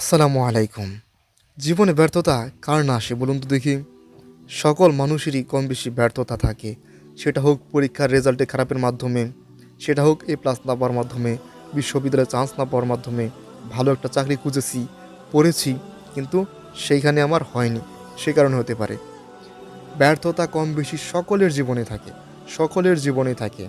আসসালামু আলাইকুম। জীবনে ব্যর্থতা কার না আসে বলুন তো দেখি। সকল মানুষেরই কম বেশি ব্যর্থতা থাকে। সেটা হোক পরীক্ষার রেজাল্টে খারাপের মাধ্যমে, সেটা হোক এ প্লাস না পাওয়ার মাধ্যমে, বিশ্ববিদ্যালয়ে চান্স না পাওয়ার মাধ্যমে, ভালো একটা চাকরি খুঁজেছি, পড়েছি, কিন্তু সেইখানে আমার হয়নি, সে কারণে হতে পারে। ব্যর্থতা কম বেশি সকলের জীবনে থাকে, সকলের জীবনে থাকে।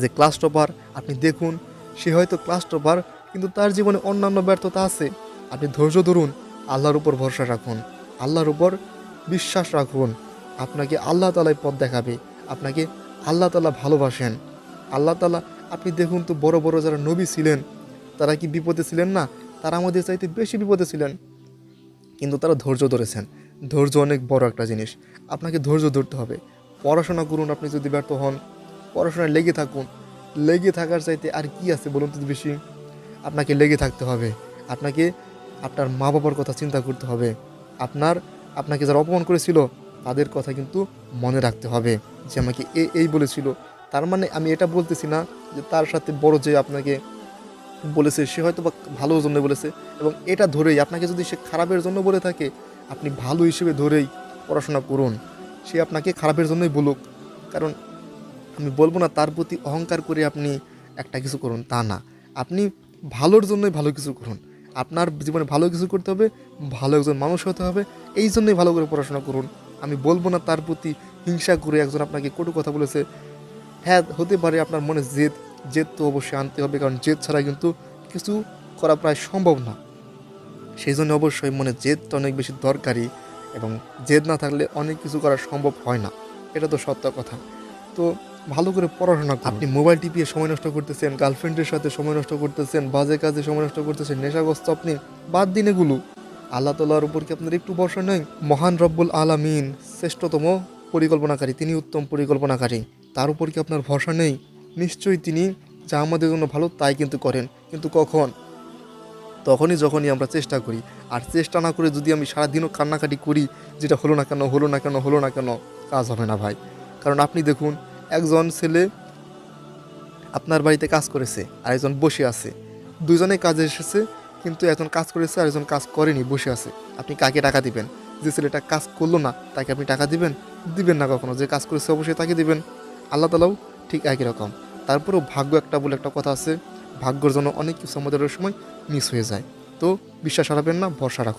যে ক্লাস টপার আপনি দেখুন, সে হয়তো ক্লাস টপার কিন্তু তার জীবনে অন্যান্য ব্যর্থতা আছে। আপনি ধৈর্য ধরুন, আল্লাহর উপর ভরসা রাখুন। আল্লাহর উপর বিশ্বাস রাখুন। আপনাকে আল্লাহ তালাই পথ দেখাবে। আপনাকে আল্লাহ তালা ভালোবাসেন। আল্লাহ তালা, আপনি দেখুন তো বড় বড় যারা নবী ছিলেন, তারা কি বিপদে ছিলেন না? তারা আমাদের চাইতে বেশি বিপদে ছিলেন। কিন্তু তারা ধৈর্য ধরেছেন। ধৈর্য অনেক বড় একটা জিনিস। আপনাকে ধৈর্য ধরতে হবে। পড়াশোনা করুন আপনি যদি ব্যর্থ হন। পড়াশোনায় লেগে থাকুন। লেগে থাকার চাইতে আর কি আছে বলুন তো বেশি? আপনাকে লেগে থাকতে হবে। আপনাকে আপনার মা বাবার কথা চিন্তা করতে হবে। আপনার, আপনাকে যারা অপমান করেছিল, তাদের কথা কিন্তু মনে রাখতে হবে যে আমাকে এ, এই বলেছিল। তার মানে আমি এটা বলতেছি না যে তার সাথে বড় যে আপনাকে বলেছে, সে হয়তো বা ভালোর জন্য বলেছে এবং এটা ধরেই আপনাকে যদি সে খারাপের জন্য বলে থাকে, আপনি ভালো হিসেবে ধরেই পড়াশোনা করুন। সে আপনাকে খারাপের জন্যই বলুক। কারণ আমি বলব না, তার প্রতি অহংকার করে আপনি একটা কিছু করুন, তা না। আপনি ভালোর জন্যই ভালো কিছু করুন। আপনার জীবনে ভালো কিছু করতে হবে, ভালো একজন মানুষ হতে হবে, এই জন্যই ভালো করে পড়াশোনা করুন। আমি বলব না তার প্রতি হিংসা করে একজন আপনাকে কটু কথা বলেছে। হ্যাঁ হতে পারে আপনার মনে জেদ জেদ তো অবশ্যই আনতে হবে, কারণ জেদ ছাড়া কিন্তু কিছু করা প্রায় সম্ভব না। সেই জন্য অবশ্যই মনে জেদটা অনেক বেশি দরকারি এবং জেদ না থাকলে অনেক কিছু করা সম্ভব হয় না। এটা তো সত্য কথা। তো ভালো করে পড়াশোনা। আপনি মোবাইল টিপিয়ে সময় নষ্ট করতেছেন, গার্লফ্রেন্ডের সাথে সময় নষ্ট করতেছেন, বাজে কাজে সময় নষ্ট করতেছেন, নেশাগ্রস্ত আপনি, বাদ দিন এগুলো। আল্লাহ তাল্লাহর উপর কি আপনার একটু ভরসা নেই? মহান রব্বুল আলামিন, শ্রেষ্ঠতম পরিকল্পনাকারী, তিনি উত্তম পরিকল্পনাকারী। তার উপর কি আপনার ভরসা নেই? নিশ্চয়ই তিনি যা আমাদের জন্য ভালো তাই কিন্তু করেন। কিন্তু কখন? তখনই যখনই আমরা চেষ্টা করি। আর চেষ্টা না করে যদি আমি সারাদিনও কান্নাকাটি করি, যেটা হলো না কেন, হলো না কেন, হলো না কেন, কাজ হবে না ভাই। কারণ আপনি দেখুন একজন ছেলে আপনার বাড়িতে কাজ করেছে আর একজন বসে আছে। দুজনে কাজে এসেছে, কিন্তু একজন কাজ করেছে আর একজন কাজ করেনি, বসে আছে। আপনি কাকে টাকা দিবেন? যে ছেলেটা কাজ করল না, তাকে আপনি টাকা দিবেন? দিবেন না কখনো। যে কাজ করেছে অবশ্যই তাকে দিবেন। আল্লাহ তালাও ঠিক একই রকম। তারপরেও ভাগ্য একটা বলে একটা কথা আছে, ভাগ্যর জন্য অনেক কিছু আমাদের সময় মিস হয়ে যায়। তো বিশ্বাস হারাবেন না, ভরসা রাখুন।